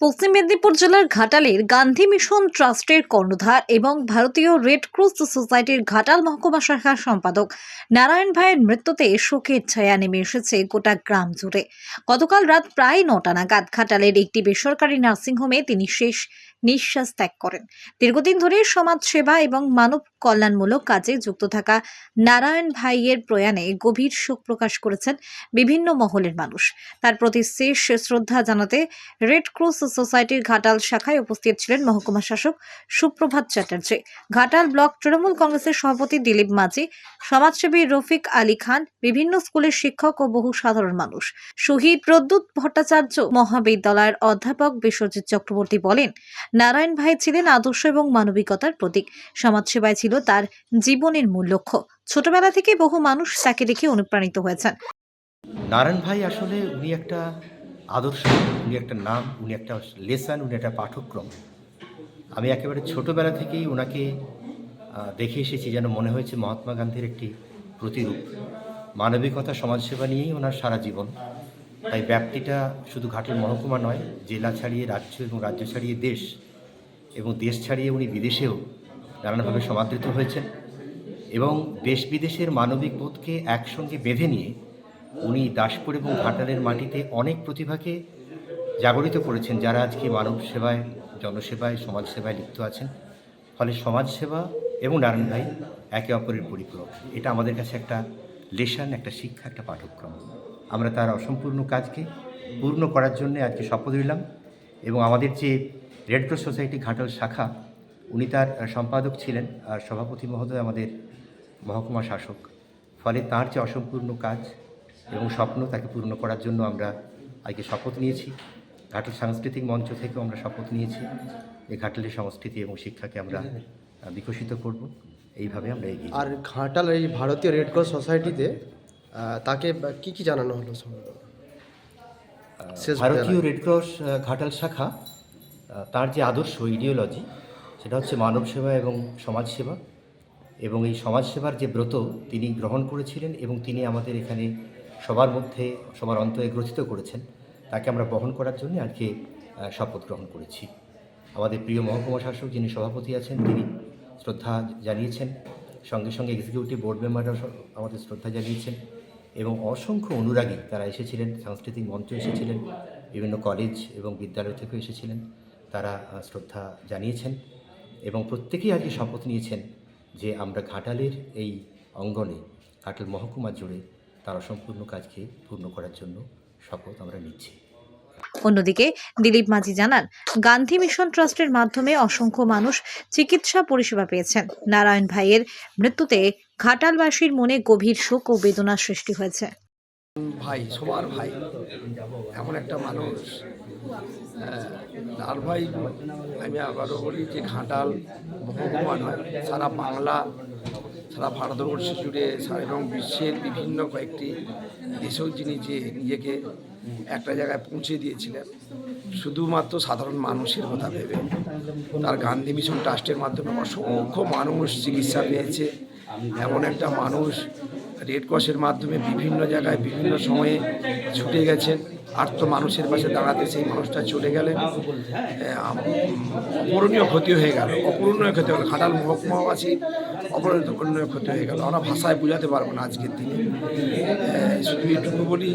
পশ্চিম মেদিনীপুর জেলার ঘাটালের গান্ধী মিশন ট্রাস্টের কর্ণধার এবং ভারতীয় রেড ক্রস সোসাইটির ঘাটাল মহকুমা শাখার সম্পাদক নারায়ণ ভাইয়ের মৃত্যুতে শোকের ছায়া নেমে এসেছে গোটা গ্রাম জুড়ে। গতকাল রাত প্রায় নটা নাগাদ ঘাটালের একটি বেসরকারি নার্সিংহোমে তিনি শেষ নিঃশ্বাস ত্যাগ করেন। দীর্ঘদিন ধরে সমাজ সেবা এবং মানব কল্যাণমূলক কাজে যুক্ত থাকা নারায়ণ ভাইয়ের প্রয়াণে গভীর শোক প্রকাশ করেছেন বিভিন্ন মহলের মানুষ। তার প্রতি শেষ শ্রদ্ধা জানাতে রেড ক্রস সোসাইটির ঘাটাল শাখায় উপস্থিত ছিলেন মহকুমা শাসক সুপ্রভাত চ্যাটার্জি। ঘাটাল ব্লক তৃণমূল কংগ্রেসের সভাপতি দিলীপ মাঝি, সমাজসেবী রফিক আলী খান, বিভিন্ন স্কুলের শিক্ষক ও বহু সাধারণ মানুষ। শহীদ প্রদ্যুৎ ভট্টাচার্য মহাবিদ্যালয়ের অধ্যাপক বিশ্বজিৎ চক্রবর্তী বলেন নারায়ণ ভাই ছিলেন আদর্শ এবং মানবিকতার প্রতীক। সমাজসেবায় ছিল তার জীবনের মূল লক্ষ্য। ছোটবেলা থেকে বহু মানুষ তাকে দেখে অনুপ্রাণিত হয়েছেন। নারায়ণ ভাই আসলে উনি একটা আদর্শ, উনি একটা নাম, উনি একটা লেসন, উনি একটা পাঠ্যক্রম আমি একেবারে ছোটোবেলা থেকেই ওনাকে দেখে এসেছি যেন মনে হয়েছে মহাত্মা গান্ধীর একটি প্রতিরূপ। মানবিকতা, সমাজসেবা নিয়েই ওনার সারা জীবন। তাই ব্যাপ্তিটা শুধু ঘাটের মহকুমা নয়, জেলা ছাড়িয়ে রাজ্য এবং রাজ্য ছাড়িয়ে দেশ এবং দেশ ছাড়িয়ে উনি বিদেশেও নানানভাবে সমাদৃত হয়েছেন এবং দেশ বিদেশের মানবিক বোধকে একসঙ্গে বেঁধে নিয়ে উনি দাসপুর এবং ঘাটালের মাটিতে অনেক প্রতিভাকে জাগরিত করেছেন, যারা আজকে মানব সেবায়, জনসেবায় সমাজসেবায় লিপ্ত আছেন। ফলে সমাজসেবা এবং নারায়ণ ভাই একে অপরের পরিপূরক। এটা আমাদের কাছে একটা লেশন, একটা শিক্ষা, একটা পাঠ্যক্রম আমরা তার অসম্পূর্ণ কাজকে পূর্ণ করার জন্য আজকে শপথ নিলাম এবং আমাদের যে রেড ক্রস সোসাইটি ঘাটাল শাখা, উনি তার সম্পাদক ছিলেন আর সভাপতি মহোদয় আমাদের মহকুমা শাসক। ফলে তার যে অসম্পূর্ণ কাজ এবং স্বপ্ন তাকে পূর্ণ করার জন্য আমরা আজকে শপথ নিয়েছি। ঘাটাল সাংস্কৃতিক মঞ্চ থেকেও আমরা শপথ নিয়েছি। এই ঘাটালের সংস্কৃতি এবং শিক্ষাকে আমরা বিকশিত করব। এইভাবে আমরা এগিয়ে আর ঘাটাল এই ভারতীয় রেড ক্রস সোসাইটিতে তাকে কি কি জানানো হলো ভারতীয় রেডক্রস ঘাটাল শাখা তার যে আদর্শ ইডিওলজি সেটা হচ্ছে মানব সেবা এবং সমাজসেবা এবং এই সমাজসেবার যে ব্রত তিনি গ্রহণ করেছিলেন এবং তিনি আমাদের এখানে সবার মধ্যে সবার অন্তরে গ্রথিত করেছেন তাকে আমরা বহন করার জন্য আজকে শপথ গ্রহণ করেছি। আমাদের প্রিয় মহকুমা শাসক যিনি সভাপতি আছেন তিনি শ্রদ্ধা জানিয়েছেন। সঙ্গে সঙ্গে এক্সিকিউটিভ বোর্ড মেম্বাররাও আমাদের শ্রদ্ধা জানিয়েছেন। এবং অসংখ্য অনুরাগী তারা এসেছিলেন, সাংস্কৃতিক মঞ্চে এসেছিলেন, বিভিন্ন কলেজ এবং বিদ্যালয় থেকেও এসেছিলেন। তারা শ্রদ্ধা জানিয়েছেন এবং প্রত্যেকেই আজকে শপথ নিয়েছেন যে আমরা ঘাটালের এই অঙ্গনে, ঘাটাল মহকুমা জুড়ে তার অসম্পূর্ণ কাজকে পূর্ণ করার জন্য শপথ আমরা নিচ্ছি। অন্যদিকে দিলীপ মাঝি জানান, গান্ধী মিশন ট্রাস্টের মাধ্যমে অসংখ্য মানুষ চিকিৎসা পরিষেবা পেয়েছেন। নারায়ণ ভাইয়ের মৃত্যুতে ঘাটালবাসীর মনে গভীর শোক ও বেদনা সৃষ্টি হয়েছে। ভাই সবার ভাই, এমন একটা মানুষ। আর ভাই, আমি আবারও বলি যে ঘাটাল নয় সারা বাংলা, সারা ভারতবর্ষ জুড়ে, সারা এবং বিশ্বের বিভিন্ন কয়েকটি দেশেও যিনি যে নিজেকে একটা জায়গায় পৌঁছে দিয়েছিলেন, শুধুমাত্র সাধারণ মানুষের কথা ভেবে। তার গান্ধী মিশন ট্রাস্টের মাধ্যমে অসংখ্য মানুষ চিকিৎসা পেয়েছে। এমন একটা মানুষ রেড ক্রসের মাধ্যমে বিভিন্ন জায়গায় বিভিন্ন সময়ে ছুটে গেছেন। আর তো মানুষের পাশে দাঁড়াতে সেই মানুষটা চলে গেলেন। এ, অপূরণীয় ক্ষতি হয়ে গেল। অপূরণীয় ক্ষতি হলো ঘাটাল মহকুমাবাসী অপূরণীয় ক্ষতি হয়ে গেল। আমরা ভাষায় বোঝাতে পারব না আজকের দিনে। শুধু এটুকু বলি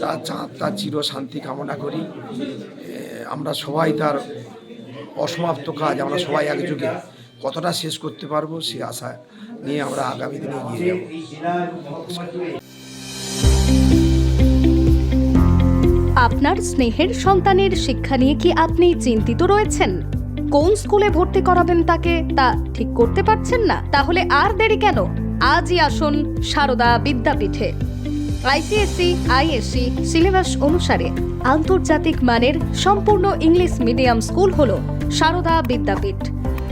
তার চাঁদ তার চির শান্তি কামনা করি। আমরা সবাই তার অসমাপ্ত কাজ আমরা সবাই একযোগে কতটা শেষ করতে পারব সে আশা নিয়ে আমরা আগামী দিনে এগিয়ে যাব। আপনার স্নেহের সন্তানের শিক্ষা নিয়ে কি আপনি চিন্তিত রয়েছেন? কোন স্কুলে ভর্তি করাবেন তাকে তা ঠিক করতে পারছেন না? তাহলে আর দেরি কেন? আজই আসুন সারদা বিদ্যাপীঠে। আইসিএসসি, আইএসসি সিলেবাস অনুসারে আন্তর্জাতিক মানের সম্পূর্ণ ইংলিশ মিডিয়াম স্কুল হল Sarada Vidyapith.